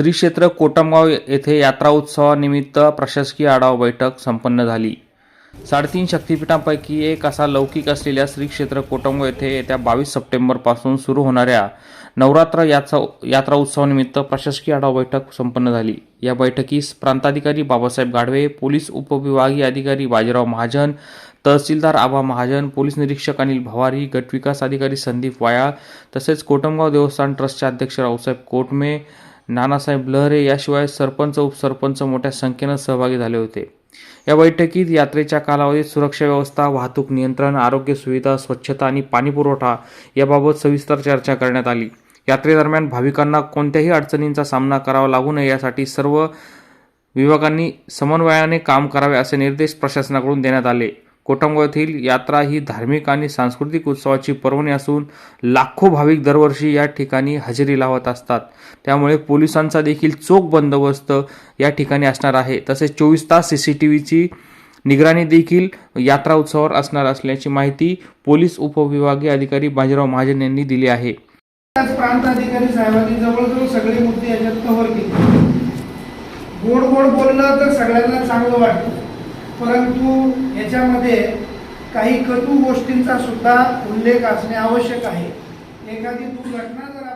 श्री क्षेत्र कोटमगाव येथे यात्रा उत्सवानिमित्त प्रशासकीय आढावा बैठक संपन्न झाली. साडेतीन शक्तिपीठांपैकी एक असा लौकिक असलेल्या श्री क्षेत्र कोटमगाव येथे येत्या बावीस सप्टेंबरपासून सुरू होणाऱ्या नवरात्र याचा यात्रा उत्सवानिमित्त प्रशासकीय आढावा बैठक संपन्न झाली. या बैठकीस प्रांताधिकारी बाबासाहेब गाढवे पोलीस उपविभागीय अधिकारी बाजीराव महाजन तहसीलदार आबा महाजन पोलीस निरीक्षक अनिल भवारी गटविकास अधिकारी संदीप वाया तसेच कोटमगाव देवस्थान ट्रस्टचे अध्यक्ष रावसाहेब कोटमे नानासाहेब लहरे याशिवाय सरपंच उपसरपंच मोठ्या संख्येनं सहभागी झाले होते. या बैठकीत यात्रेच्या कालावधीत सुरक्षा व्यवस्था वाहतूक नियंत्रण आरोग्य सुविधा स्वच्छता आणि पाणीपुरवठा याबाबत सविस्तर चर्चा करण्यात आली. यात्रेदरम्यान भाविकांना कोणत्याही अडचणींचा सामना करावा लागू नये यासाठी सर्व विभागांनी समन्वयाने काम करावे असे निर्देश प्रशासनाकडून देण्यात आले. कोटमगाव यात्रा ही धार्मिक आणि सांस्कृतिक उत्सवाची पर्वणी असून लाखो भाविक दरवर्षी या ठिकाणी हजेरी लावत असतात. त्यामुळे पोलिसांचा देखील चोख बंदोबस्त या ठिकाणी असणार आहे. तसेच चोवीस तास सी सी टी व्हीची निगराणी देखील यात्रा उत्सवावर असणार असल्याची माहिती पोलीस उपविभागीय अधिकारी बाजीराव महाजन यांनी दिली आहे. प्रांत अधिकारी साहेबांनी जवळजवळ सगळे मुद्दे याच्यात कव्हर केले. गोड गोड बोललं तर सगळ्यांना चांगलं वाटतं. परंतु याच्यामध्ये काही कटू गोष्टींचा सुद्धा उल्लेख असणे आवश्यक आहे. एखादी दुर्घटना जर